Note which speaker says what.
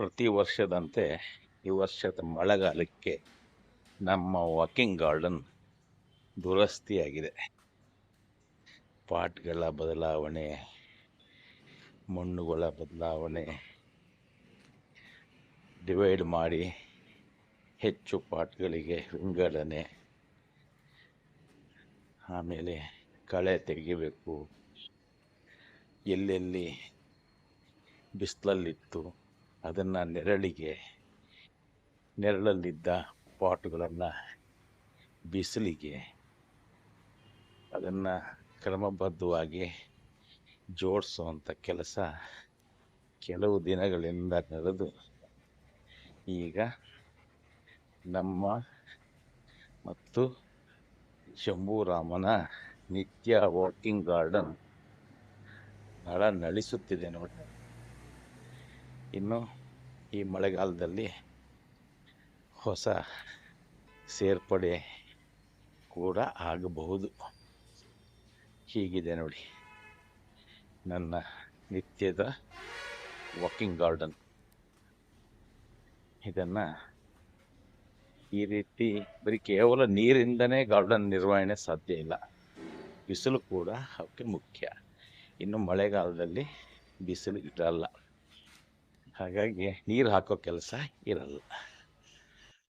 Speaker 1: ಪ್ರತಿ ವರ್ಷದಂತೆ ಈ ವರ್ಷದ ಮಳೆಗಾಲಕ್ಕೆ ನಮ್ಮ ವಾಕಿಂಗ್ ಗಾರ್ಡನ್ ದುರಸ್ತಿಯಾಗಿದೆ. ಪಾಟ್ಗಳ ಬದಲಾವಣೆ, ಮಣ್ಣುಗಳ ಬದಲಾವಣೆ ಡಿವೈಡ್ ಮಾಡಿ ಹೆಚ್ಚು ಪಾಟ್ಗಳಿಗೆ ವಿಂಗಡಣೆ, ಆಮೇಲೆ ಕಳೆ ತೆಗಿಬೇಕು ಎಲ್ಲೆಲ್ಲಿ ಬಿಸಿಲಲ್ಲಿತ್ತು ಅದನ್ನು ನೆರಳಿಗೆ, ನೆರಳಲ್ಲಿದ್ದ ಪಾಟ್ಗಳನ್ನು ಬಿಸಿಲಿಗೆ, ಅದನ್ನು ಕ್ರಮಬದ್ಧವಾಗಿ ಜೋಡಿಸುವಂಥ ಕೆಲಸ ಕೆಲವು ದಿನಗಳಿಂದ ನಡೆದು, ಈಗ ನಮ್ಮ ಮತ್ತು ಶಂಭೂರಾಮನ ನಿತ್ಯ ವಾಕಿಂಗ್ ಗಾರ್ಡನ್ ನಳ ನಳಿಸುತ್ತಿದೆ ನೋಡಿ. ಇನ್ನು ಈ ಮಳೆಗಾಲದಲ್ಲಿ ಹೊಸ ಸೇರ್ಪಡೆ ಕೂಡ ಆಗಬಹುದು. ಹೀಗಿದೆ ನೋಡಿ ನನ್ನ ನಿತ್ಯದ ವಾಕಿಂಗ್ ಗಾರ್ಡನ್ ಇದನ್ನು ಈ ರೀತಿ ಬರೀ ಕೇವಲ ನೀರಿಂದನೇ ಗಾರ್ಡನ್ ನಿರ್ವಹಣೆ ಸಾಧ್ಯ ಇಲ್ಲ. ಬಿಸಿಲು ಕೂಡ ಅವಕ್ಕೆ ಮುಖ್ಯ. ಇನ್ನು ಮಳೆಗಾಲದಲ್ಲಿ ಬಿಸಿಲು ಇರಲ್ಲ. ಹಾಗಾಗಿ ನೀರು ಹಾಕೋ ಕೆಲಸ ಇರಲ್ಲ.